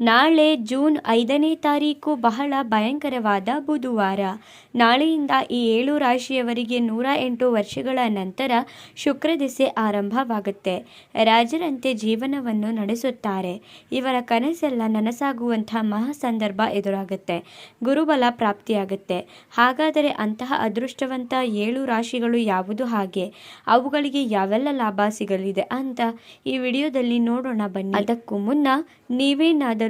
ನಾಳೆ ಜೂನ್ ಐದನೇ ತಾರೀಕು ಬಹಳ ಭಯಂಕರವಾದ ಬುಧವಾರ. ನಾಳೆಯಿಂದ ಈ ಏಳು ರಾಶಿಯವರಿಗೆ ನೂರ ಎಂಟು ವರ್ಷಗಳ ನಂತರ ಶುಕ್ರ ದಿಸೆ ಆರಂಭವಾಗುತ್ತೆ. ರಾಜರಂತೆ ಜೀವನವನ್ನು ನಡೆಸುತ್ತಾರೆ. ಇವರ ಕನಸೆಲ್ಲ ನನಸಾಗುವಂತಹ ಮಹಾ ಸಂದರ್ಭ ಎದುರಾಗುತ್ತೆ. ಗುರುಬಲ ಪ್ರಾಪ್ತಿಯಾಗುತ್ತೆ. ಹಾಗಾದರೆ ಅಂತಹ ಅದೃಷ್ಟವಂತ ಏಳು ರಾಶಿಗಳು ಯಾವುದು ಹಾಗೆ? ಅವುಗಳಿಗೆ ಯಾವೆಲ್ಲ ಲಾಭ ಸಿಗಲಿದೆ ಅಂತ ಈ ವಿಡಿಯೋದಲ್ಲಿ ನೋಡೋಣ ಬನ್ನಿ. ಅದಕ್ಕೂ ಮುನ್ನ ನೀವೇನಾದರೂ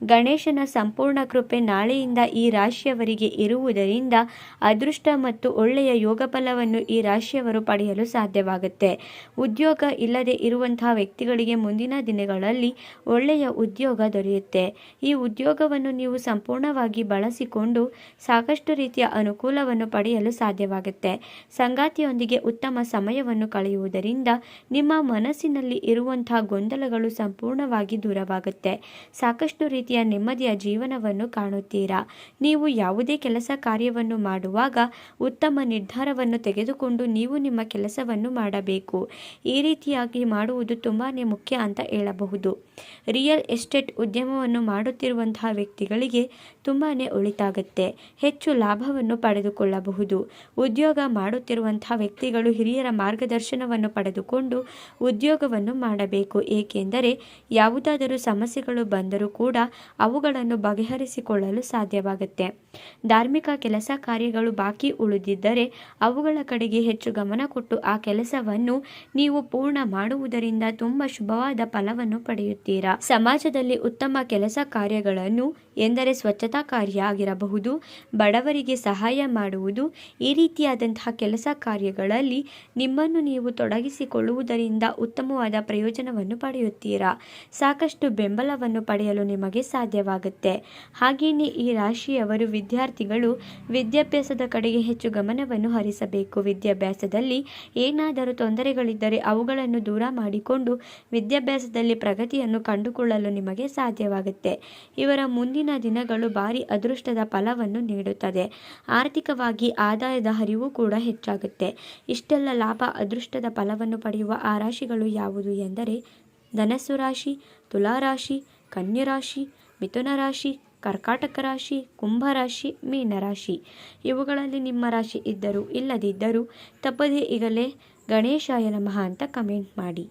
ಗಣೇಶನ ಸಂಪೂರ್ಣ ಕೃಪೆ ನಾಳೆಯಿಂದ ಈ ರಾಶಿಯವರಿಗೆ ಇರುವುದರಿಂದ ಅದೃಷ್ಟ ಮತ್ತು ಒಳ್ಳೆಯ ಯೋಗ ಫಲವನ್ನು ಈ ರಾಶಿಯವರು ಪಡೆಯಲು ಸಾಧ್ಯವಾಗುತ್ತೆ. ಉದ್ಯೋಗ ಇಲ್ಲದೆ ಇರುವಂತಹ ವ್ಯಕ್ತಿಗಳಿಗೆ ಮುಂದಿನ ದಿನಗಳಲ್ಲಿ ಒಳ್ಳೆಯ ಉದ್ಯೋಗ ದೊರೆಯುತ್ತೆ. ಈ ಉದ್ಯೋಗವನ್ನು ನೀವು ಸಂಪೂರ್ಣವಾಗಿ ಬಳಸಿಕೊಂಡು ಸಾಕಷ್ಟು ರೀತಿಯ ಅನುಕೂಲವನ್ನು ಪಡೆಯಲು ಸಾಧ್ಯವಾಗುತ್ತೆ. ಸಂಗಾತಿಯೊಂದಿಗೆ ಉತ್ತಮ ಸಮಯವನ್ನು ಕಳೆಯುವುದರಿಂದ ನಿಮ್ಮ ಮನಸ್ಸಿನಲ್ಲಿ ಇರುವಂತಹ ಗೊಂದಲಗಳು ಸಂಪೂರ್ಣವಾಗಿ ದೂರವಾಗುತ್ತೆ. ಸಾಕಷ್ಟು ರೀತಿಯ ರೀತಿಯ ನೆಮ್ಮದಿಯ ಜೀವನವನ್ನು ಕಾಣುತ್ತೀರಾ? ನೀವು ಯಾವುದೇ ಕೆಲಸ ಕಾರ್ಯವನ್ನು ಮಾಡುವಾಗ ಉತ್ತಮ ನಿರ್ಧಾರವನ್ನು ತೆಗೆದುಕೊಂಡು ನೀವು ನಿಮ್ಮ ಕೆಲಸವನ್ನು ಮಾಡಬೇಕು. ಈ ರೀತಿಯಾಗಿ ಮಾಡುವುದು ತುಂಬಾ ಮುಖ್ಯ ಅಂತ ಹೇಳಬಹುದು. ರಿಯಲ್ ಎಸ್ಟೇಟ್ ಉದ್ಯಮವನ್ನು ಮಾಡುತ್ತಿರುವಂತಹ ವ್ಯಕ್ತಿಗಳಿಗೆ ತುಂಬಾ ಒಳಿತಾಗುತ್ತೆ. ಹೆಚ್ಚು ಲಾಭವನ್ನು ಪಡೆದುಕೊಳ್ಳಬಹುದು. ಉದ್ಯೋಗ ಮಾಡುತ್ತಿರುವಂತಹ ವ್ಯಕ್ತಿಗಳು ಹಿರಿಯರ ಮಾರ್ಗದರ್ಶನವನ್ನು ಪಡೆದುಕೊಂಡು ಉದ್ಯೋಗವನ್ನು ಮಾಡಬೇಕು. ಏಕೆಂದರೆ ಯಾವುದಾದರೂ ಸಮಸ್ಯೆಗಳು ಬಂದರೂ ಕೂಡ ಅವುಗಳನ್ನು ಬಗೆಹರಿಸಿಕೊಳ್ಳಲು ಸಾಧ್ಯವಾಗುತ್ತೆ. ಧಾರ್ಮಿಕ ಕೆಲಸ ಕಾರ್ಯಗಳು ಬಾಕಿ ಉಳಿದಿದ್ದರೆ ಅವುಗಳ ಕಡೆಗೆ ಹೆಚ್ಚು ಗಮನ ಕೊಟ್ಟು ಆ ಕೆಲಸವನ್ನು ನೀವು ಪೂರ್ಣ ಮಾಡುವುದರಿಂದ ತುಂಬ ಶುಭವಾದ ಫಲವನ್ನು ಪಡೆಯುತ್ತೀರಾ. ಸಮಾಜದಲ್ಲಿ ಉತ್ತಮ ಕೆಲಸ ಕಾರ್ಯಗಳನ್ನು ಎಂದರೆ ಸ್ವಚ್ಛತಾ ಕಾರ್ಯ ಆಗಿರಬಹುದು. ಬಡವರಿಗೆ ಸಹಾಯ ಮಾಡುವುದು. ಈ ರೀತಿಯಾದಂತಹ ಕೆಲಸ ಕಾರ್ಯಗಳಲ್ಲಿ ನಿಮ್ಮನ್ನು ನೀವು ತೊಡಗಿಸಿಕೊಳ್ಳುವುದರಿಂದ ಉತ್ತಮವಾದ ಪ್ರಯೋಜನವನ್ನು ಪಡೆಯುತ್ತೀರಾ. ಸಾಕಷ್ಟು ಬೆಂಬಲವನ್ನು ಪಡೆಯಲು ನಿಮಗೆ ಸಾಧ್ಯವಾಗುತ್ತೆ. ಹಾಗೆಯೇ ಈ ರಾಶಿಯವರು ವಿದ್ಯಾರ್ಥಿಗಳು ವಿದ್ಯಾಭ್ಯಾಸದ ಕಡೆಗೆ ಹೆಚ್ಚು ಗಮನವನ್ನು ಹರಿಸಬೇಕು. ವಿದ್ಯಾಭ್ಯಾಸದಲ್ಲಿ ಏನಾದರೂ ತೊಂದರೆಗಳಿದ್ದರೆ ಅವುಗಳನ್ನು ದೂರ ಮಾಡಿಕೊಂಡು ವಿದ್ಯಾಭ್ಯಾಸದಲ್ಲಿ ಪ್ರಗತಿಯನ್ನು ಕಂಡುಕೊಳ್ಳಲು ನಿಮಗೆ ಸಾಧ್ಯವಾಗುತ್ತೆ. ಇವರ ಮುಂದಿನ ದಿನಗಳು ಭಾರಿ ಅದೃಷ್ಟದ ಫಲವನ್ನು ನೀಡುತ್ತದೆ. ಆರ್ಥಿಕವಾಗಿ ಆದಾಯದ ಹರಿವು ಕೂಡ ಹೆಚ್ಚಾಗುತ್ತೆ. ಇಷ್ಟೆಲ್ಲ ಲಾಭ, ಅದೃಷ್ಟದ ಫಲವನ್ನು ಪಡೆಯುವ ಆ ರಾಶಿಗಳು ಯಾವುದು ಎಂದರೆ ಧನಸ್ಸು ರಾಶಿ ತುಲಾರಾಶಿ ಕನ್ಯರಾಶಿ ಮಿಥುನ ರಾಶಿ, ಕರ್ಕಾಟಕ ರಾಶಿ ಕುಂಭರಾಶಿ ಮೀನರಾಶಿ ಇವುಗಳಲ್ಲಿ ನಿಮ್ಮ ರಾಶಿ ಇದ್ದರೂ ಇಲ್ಲದಿದ್ದರೂ ತಪ್ಪದೇ ಈಗಲೇ ಗಣೇಶಾಯ ನಮಃ ಅಂತ ಕಮೆಂಟ್ ಮಾಡಿ.